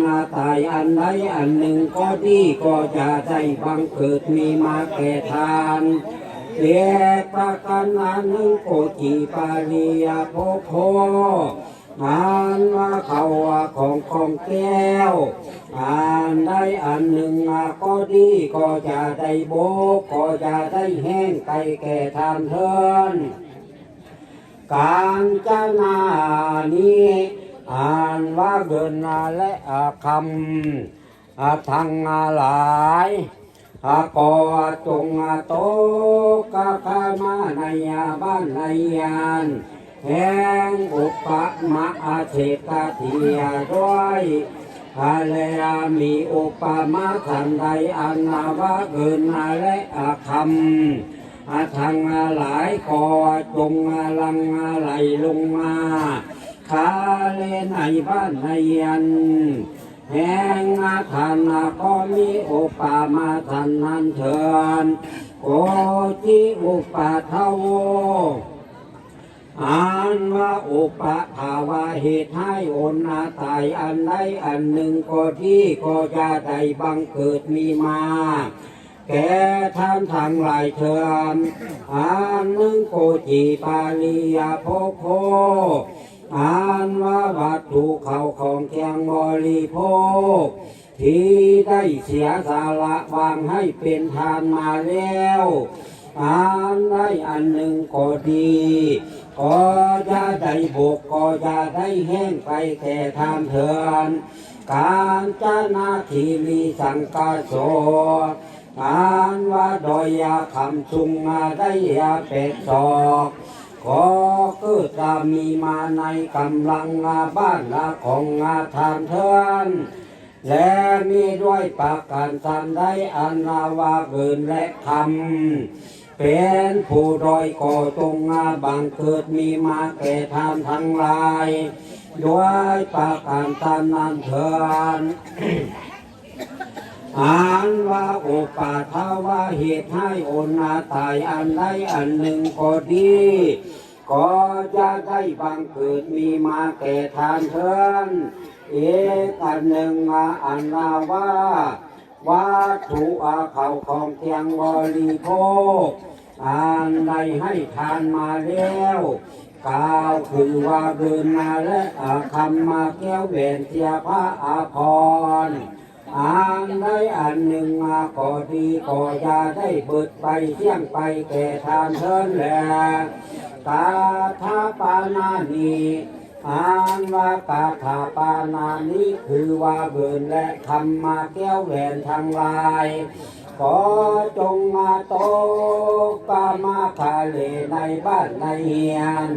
นาตายอันใดอันหนึ่งก็ดีก็จะได้บังเกิดมีมาแก่ทานเปียประกันอันหนึ่งโกจีปาริยาโพโพอ่านว่าเขาว่าของของแก้วอ่านได้อันหนึ่งก็ดีก็จะได้โบกก็จะได้แห้งไก่แก่ทานเทินการจนานี้ อ่านว่าเกินนาและคำทางอาหลายอากอจงอาโตกะคามาในยาบ้านในยานแห่งอุปมะอาเชตเทียด้วยอาเลามีอุปมาทันใดอันนาวะเกินนาและอาคำอาทางอาหลายคอจงอาลังอาไหลลงมา คาเลในบ้านในยันแห่งอาทานก็มีโอปามาทันนันเถินโอจิอุปาทาวอ่านว่าอุปะภาวะเหตุให้โอนนาตายอันใดอันหนึ่งก็ที่ก็จะได้บังเกิดมีมา แก่ท่านทั้งหลายเถินอ่านหนึ่งโกจีปาลียาโพโพ อ่านว่าวัตถุเขาของแข็งบริโภค ที่ได้เสียสาละวางให้เป็นทานมาแล้วอ่านได้อันหนึ่งก็ดี ก็จะได้บกก็จะได้แห้งไปแก่ทานเถินการจนาทีมีสังกาโสการว่าดอยยาคำจุงมาได้ยาเป็ดศอกก็ อจะมีมาในกำลังงาบ้านลาของงาทานเทินและมีด้วยปากการทำได้อันนาวาเกินและคำเป็นผู้ดอยก่อตรงงาบังเกิดมีมาแก่ทานทั้งหลายด้วยปากการทำนั้นเถินอ่านว่าโอปาทาวาเหตุให้โอนาตายอันใดอันหนึ่งก็ดี ก็จะได้บังเกิดมีมาแก่ทานเทินเอกันหนึ่งมาอันนาว่าวัตถุอาเขาของเทียงบริโภคอันใดให้ทานมาแล้วกล่าวคือว่าเดินมาและอาคำมาแก้วเวนเทียพระอาภรณ์ อ่านได้อันหนึ่งมาก็ดีก็ยาได้เบิดไปเที่ยงไปแก่ทานเทินแหละกาทาปานานีอ่านว่ากาถาปานานี้คือว่าเบินและคำมาแก้วแหวนทางลาย ขอจงมาโตกามาคาเลในบ้านในเฮียน